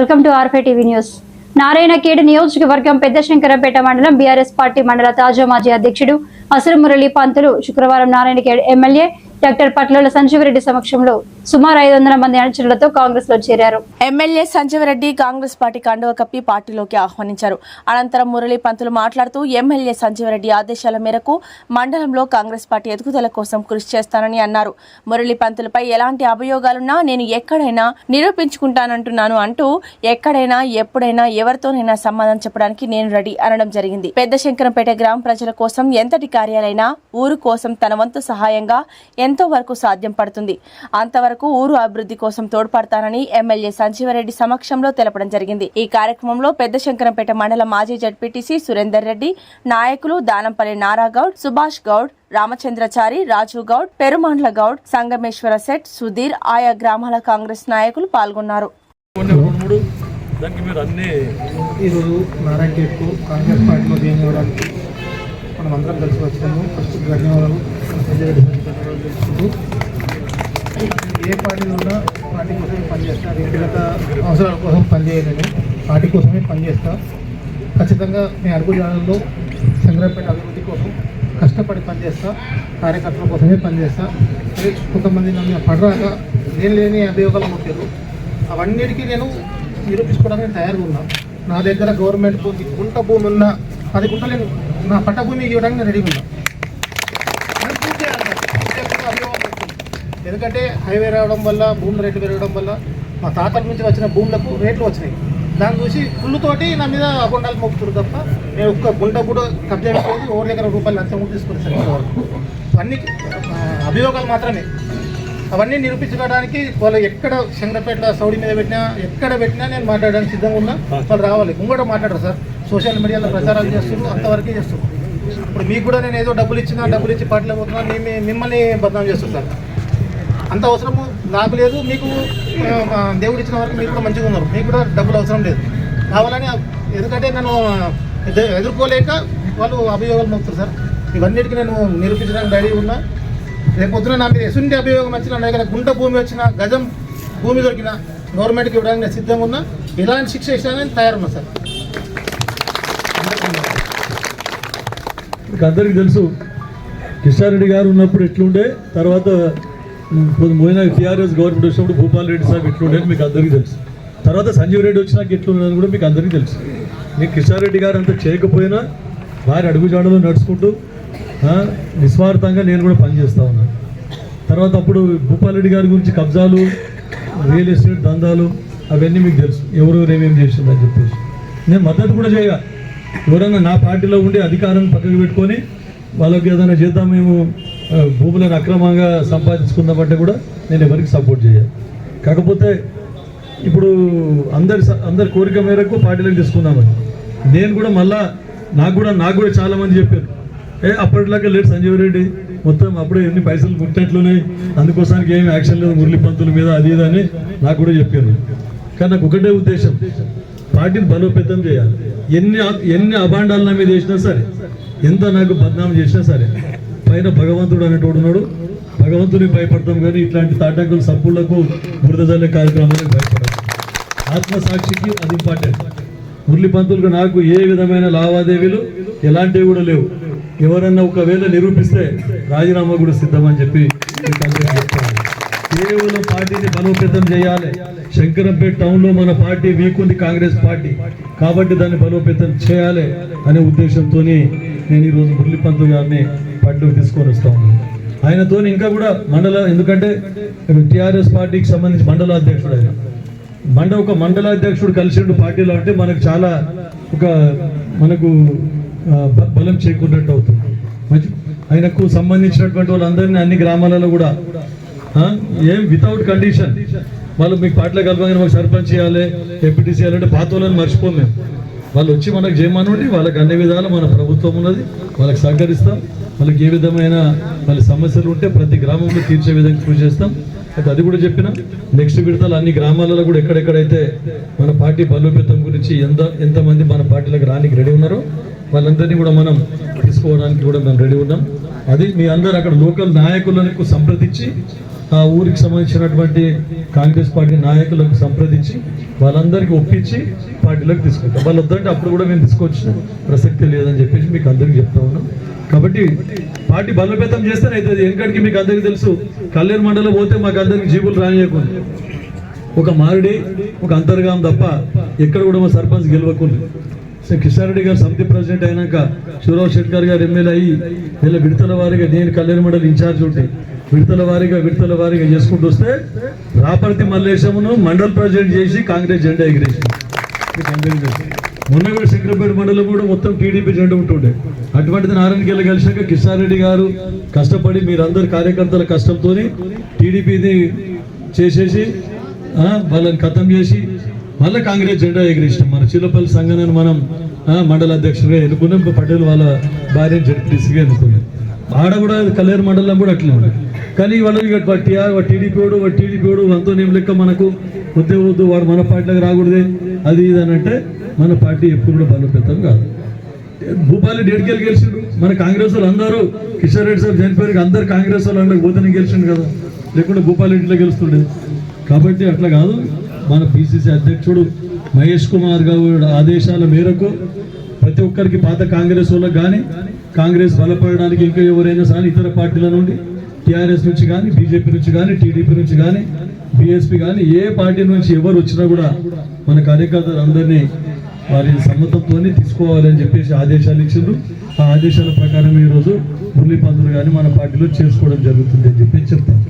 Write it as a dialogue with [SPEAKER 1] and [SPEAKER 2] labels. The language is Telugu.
[SPEAKER 1] వెల్కమ్ టు ఆర్ఫే టీవీ న్యూస్. నారాయణఖేడ్ నియోజకవర్గం పెద్దశంకరపేట మండలం బీఆర్ఎస్ పార్టీ మండల తాజా మాజీ అధ్యక్షుడు అసురు మురళి పంతులు శుక్రవారం నారాయణఖేడ్ ఎమ్మెల్యే డాక్టర్ పట్ల సంజీవరెడ్డి సమక్షంలో సుమారు ఐదు వందల మంది అనుచరులతో కాంగ్రెస్లో చేరారు.
[SPEAKER 2] ఎమ్మెల్యే సంజీవరెడ్డి కాంగ్రెస్ పార్టీ కండువ కప్పి పార్టీలోకి ఆహ్వానించారు. అనంతరం మురళీ పంతులు మాట్లాడుతూ ఎమ్మెల్యే సంజీవరెడ్డి ఆదేశాల మేరకు మండలంలో కాంగ్రెస్ పార్టీ ఎదుగుదల కోసం కృషి చేస్తానని అన్నారు. మురళీ పంతులపై ఎలాంటి అభియోగాలున్నా నేను ఎక్కడైనా నిరూపించుకుంటానంటున్నాను అంటూ ఎక్కడైనా ఎప్పుడైనా ఎవరితోనైనా సమాధానం చెప్పడానికి నేను రెడీ అనడం జరిగింది. పెద్ద శంకరంపేట గ్రామ ప్రజల కోసం ఎంతటి కార్యాలైనా ఊరు కోసం తన వంతు సహాయంగా ఎంతో వరకు సాధ్యం పడుతుంది. అంతవరకు ఊరు అభివృద్ధి కోసం తోడ్పడతానని ఎమ్మెల్యే సంజీవరెడ్డి సమక్షంలో తెలపడం జరిగింది. ఈ కార్యక్రమంలో పెద్ద శంకరంపేట మండల మాజీ జడ్పీటీసీ సురేందర్ రెడ్డి నాయకులు దానంపల్లి నారాగౌడ్ సుభాష్ గౌడ్ రామచంద్రచారి రాజు గౌడ్ పెరుమాండ్ల గౌడ్ సంగమేశ్వర సెట్ సుధీర్ ఆయా గ్రామాల కాంగ్రెస్ నాయకులు పాల్గొన్నారు.
[SPEAKER 3] కొన్ని రెండు మూడు దానికి మీరు అన్ని
[SPEAKER 4] ఈరోజు నారాయణ గేట్కు కాంగ్రెస్ పార్టీలో జాయిన్ అవ్వడానికి మనం అందరం కలిసి వచ్చినాము. ఫస్ట్ ధన్యవాదాలు. ఏ పార్టీలో ఉన్నా పార్టీ కోసమే పనిచేస్తా వ్యక్తిగత అవసరాల కోసం పనిచేయలేను పార్టీ కోసమే పనిచేస్తా ఖచ్చితంగా నేను అడుగు జాడల్లో సంగ్రహపేట అభివృద్ధి కోసం కష్టపడి పనిచేస్తా కార్యకర్తల కోసమే పనిచేస్తా కొంతమంది నన్ను పడరాక నేను లేని అభియోగాలు ముట్టారు అవన్నిటికీ నేను నిరూపించుకోవడానికి నేను తయారుగా ఉన్నా. నా దగ్గర గవర్నమెంట్ భూమి గుంట భూమి ఉన్న పది గుంటలు నేను నా పట్ట ఇవ్వడానికి నేను రెడీగా ఉన్నా నేను ప్రూవ్ చేయాలి సార్. ఇంకెక్కడ అభియోగాలు వస్తుంది. ఎందుకంటే హైవే రావడం వల్ల భూముల రేట్లు పెరగడం వల్ల మా తాతల నుంచి వచ్చిన భూములకు రేట్లు వచ్చినాయి. దాన్ని చూసి కుళ్ళుతోటి నా మీద అకొండాలు మోపుతున్నారు తప్ప నేను ఒక్క గుంట కూడా కబ్జా పెట్టేది ఓరి దగ్గర రూపాయలు లంచం కూడా తీసుకుని సార్ ఇంతవరకు అన్ని అభియోగాలు మాత్రమే. అవన్నీ నిరూపించుకోవడానికి వాళ్ళు ఎక్కడ శంకరపేట సౌడి మీద పెట్టినా ఎక్కడ పెట్టినా నేను మాట్లాడడానికి సిద్ధంగా ఉన్నా వాళ్ళు రావాలి. ఇంకోటి మాట్లాడరు సార్? సోషల్ మీడియాలో ప్రచారాలు చేస్తున్నారు అంతవరకే చేస్తున్నారు. ఇప్పుడు మీకు కూడా నేను ఏదో డబ్బులు ఇచ్చినా డబ్బులు ఇచ్చి పాటలు పోతున్నా మిమ్మల్ని బదనాం చేస్తుంటాను అంత అవసరము నాకు లేదు. మీకు దేవుడు ఇచ్చిన వరకు మీరు కూడా మంచిగా ఉన్నారు. మీకు కూడా డబ్బులు అవసరం లేదు. కావాలని ఎందుకంటే నేను ఎదుర్కోలేక వాళ్ళు అభియోగాలు మోపుతారు సార్. ఇవన్నిటికీ నేను నిరూపించడానికి రెడీ ఉన్నా. రేపు పొద్దున నా మీద ఎసుంటి అభియోగం వచ్చినా నా దగ్గర గుంట భూమి వచ్చినా గజం భూమి దొరికినా గవర్నమెంట్కి ఇవ్వడానికి నేను సిద్ధంగా ఉన్నా. ఇలాంటి శిక్ష ఇచ్చినా నేను తయారున్నా సార్.
[SPEAKER 3] అందరికీ తెలుసు కిషన్ రెడ్డి గారు ఉన్నప్పుడు ఎట్లుండే తర్వాత పోయిన టీఆర్ఎస్ గవర్నమెంట్ వచ్చినప్పుడు భూపాల్ రెడ్డి సాబ్ ఎట్లుండే మీకు అందరికీ తెలుసు. తర్వాత సంజీవ్ రెడ్డి వచ్చినాక ఎట్లున్నదని కూడా మీకు అందరికీ తెలుసు. మీకు కిషన్ రెడ్డి గారు అంత చేయకపోయినా వారి అడుగుజాడలో నడుచుకుంటూ నిస్వార్థంగా నేను కూడా పనిచేస్తూ ఉన్నాను తర్వాత అప్పుడు భూపాల్ రెడ్డి గారి గురించి కబ్జాలు రియల్ ఎస్టేట్ దందాలు అవన్నీ మీకు తెలుసు. ఎవరెవరు ఏమేమి చేసిందని చెప్పేసి. నేను మద్దతు కూడా చేయగా ఎవరన్నా నా పార్టీలో ఉండి అధికారాన్ని పక్కకు పెట్టుకొని వాళ్ళకి ఏదైనా చేద్దాం మేము భూములను అక్రమంగా సంపాదించుకుందామంటే కూడా నేను ఎవరికి సపోర్ట్ చేయాలి కాకపోతే ఇప్పుడు అందరి స- అందరి కోరిక మేరకు పార్టీలకు తీసుకుందామని. నేను కూడా మళ్ళా నాకు కూడా నాకు కూడా చాలామంది చెప్పారు. ఏ అప్పటిలాగా లేడు సంజీవ్ రెడ్డి. మొత్తం అప్పుడే ఎన్ని పైసలు ముట్టట్లున్నాయి అందుకోసానికి ఏమి యాక్షన్ లేదు. మురళి పంతుల మీద అది ఇది అని నాకు కూడా చెప్పారు. కానీ నాకు ఒకటే ఉద్దేశం. పార్టీని బలోపేతం చేయాలి. ఎన్ని ఎన్ని అభాండాలు నా మీద వేసినా సరే ఎంత నాకు బద్నామం చేసినా సరే పైన భగవంతుడు అనేటోడు ఉన్నాడు. భగవంతుని భయపడతాం కానీ ఇట్లాంటి తాటాకులు సప్పుళ్ళకు బురదజల్లే కార్యక్రమాలకు భయపడతాం. ఆత్మసాక్షికి అది ఇంపార్టెంట్ మురళి పంతులకు నాకు ఏ విధమైన లావాదేవీలు ఎలాంటివి కూడా లేవు. ఎవరన్నా ఒకవేళ నిరూపిస్తే రాజీనామా కూడా సిద్ధమని చెప్పి కేవలం పార్టీని బలోపేతం చేయాలి. శంకరంపేట టౌన్లో మన పార్టీ వీకుంది కాంగ్రెస్ పార్టీ. కాబట్టి దాన్ని బలోపేతం చేయాలి అనే ఉద్దేశంతో నేను ఈరోజు మురళి గారిని పార్టీలోకి తీసుకొని వస్తా ఉన్నాను. ఆయనతో ఇంకా కూడా మండల ఎందుకంటే టిఆర్ఎస్ పార్టీకి సంబంధించి మండల అధ్యక్షుడు ఆయన. మండ ఒక మండలాధ్యక్షుడు కలిసిండు పార్టీలో అంటే మనకు చాలా ఒక మనకు బలం చేకూరినట్టు అవుతుంది. మంచి ఆయనకు సంబంధించినటువంటి వాళ్ళందరినీ అన్ని గ్రామాలలో కూడా ఏం వితౌట్ కండిషన్ వాళ్ళు మీకు పాటలు కలపగానే మాకు సర్పంచ్ చేయాలి ఎంపీటీ చేయాలంటే పాత వాళ్ళని మర్చిపోం మేము. వాళ్ళు వచ్చి మనకు చేయమనండి వాళ్ళకి అన్ని విధాలు మన ప్రభుత్వం ఉన్నది వాళ్ళకి సహకరిస్తాం. వాళ్ళకి ఏ విధమైన వాళ్ళ సమస్యలు ఉంటే ప్రతి గ్రామంలో తీర్చే విధంగా కృషి చేస్తాం. అయితే అది కూడా చెప్పిన నెక్స్ట్ విడతలు అన్ని గ్రామాలలో కూడా ఎక్కడెక్కడైతే మన పార్టీ బలోపేతం గురించి ఎంత ఎంతమంది మన పార్టీలకు రానికి రెడీ ఉన్నారో వాళ్ళందరినీ కూడా మనం తీసుకోవడానికి కూడా మేము రెడీ ఉన్నాం. అది మీ అందరు అక్కడ లోకల్ నాయకులను సంప్రదించి ఆ ఊరికి సంబంధించినటువంటి కాంగ్రెస్ పార్టీ నాయకులకు సంప్రదించి వాళ్ళందరికీ ఒప్పించి పార్టీలోకి తీసుకుంటాం. వాళ్ళు వద్దంటే అప్పుడు కూడా మేము తీసుకొచ్చిన ప్రసక్తి లేదని చెప్పేసి మీకు అందరికీ చెప్తా ఉన్నాం. కాబట్టి పార్టీ బలోపేతం చేస్తేనే అవుతుంది. ఎందుకంటే మీకు అందరికీ తెలుసు కళ్యాణ్ మండలం పోతే మాకు అందరికి జీవులు రానియకుండా. ఒక మారుడి ఒక అంతర్గాం తప్ప ఎక్కడ కూడా మా సర్పంచ్ గెలవకుండా. శ్రీ కిషన్ రెడ్డి గారు సమితి ప్రెసిడెంట్ అయినాక శివరావు శెట్కర్ గారు ఎమ్మెల్యే అయ్యి వీళ్ళ విడతల వారిగా నేను కళ్యాణ మండలి ఇన్ఛార్జ్ ఉంటే విడతల వారీగా విడతల వారీగా చేసుకుంటూ వస్తే రాపర్తి మల్లేశమును మండల్ ప్రెసిడెంట్ చేసి కాంగ్రెస్ జెండా ఎగిరేసి మొన్న కూడా శంకరపేట మండలం కూడా మొత్తం టీడీపీ జెండా ఉంటుండే. అటువంటిది నారాయణకెళ్ళి కలిసాక కిషన్ రెడ్డి గారు కష్టపడి మీరందరు కార్యకర్తల కష్టంతో టీడీపీని చేసేసి వాళ్ళని ఖతం చేసి మళ్ళీ కాంగ్రెస్ జెండా ఎగిరేసినాం మన చిల్లపల్లి సంఘాన్ని మనం మండల అధ్యక్షుడిగా ఎన్నుకున్నాం. పటేల్ వాళ్ళ భార్యను జడ్పీసీగా ఎన్నుకున్నాం. ఆడ కూడా కల్లేరు మండలం కూడా అట్లే ఉంది కానీ వాళ్ళు ఇక టీఆర్ టీడీపీ వాడు వాడు టీడీపీ వాడు వంతో ఏం లెక్క మనకు వద్దే వద్దు వాడు మన పార్టీలోకి రాకూడదే. అది ఇది అని అంటే మన పార్టీ ఎప్పుడు కూడా బలోపేతం కాదు. భూపాలి డేట్కెళ్ళి గెలిచిండు? మన కాంగ్రెస్ వాళ్ళు అందరూ కిషన్ రెడ్డి సార్ చనిపోయారు అందరు కాంగ్రెస్ వాళ్ళు అంటే పోతేనే గెలిచిండు కదా. లేకుంటే భూపాలి ఇంట్లో గెలుస్తుండే. కాబట్టి అట్లా కాదు. మన పిసిసి అధ్యక్షుడు మహేష్ కుమార్ గారు ఆదేశాల మేరకు ప్రతి ఒక్కరికి పాత కాంగ్రెస్ వాళ్ళకి కానీ కాంగ్రెస్ బలపడడానికి ఇంకా ఎవరైనా సరే ఇతర పార్టీల నుండి టీఆర్ఎస్ నుంచి కానీ బీజేపీ నుంచి కానీ టీడీపీ నుంచి కానీ బీఎస్పీ కానీ ఏ పార్టీ నుంచి ఎవరు వచ్చినా కూడా మన కార్యకర్తలు అందరినీ వారి సమ్మతంతో తీసుకోవాలని చెప్పేసి ఆదేశాలు ఇచ్చిండ్రు. ఆ ఆదేశాల ప్రకారం ఈరోజు ఉల్లి పందులు కానీ మన పార్టీలో చేసుకోవడం జరుగుతుంది అని చెప్పి చెప్తాను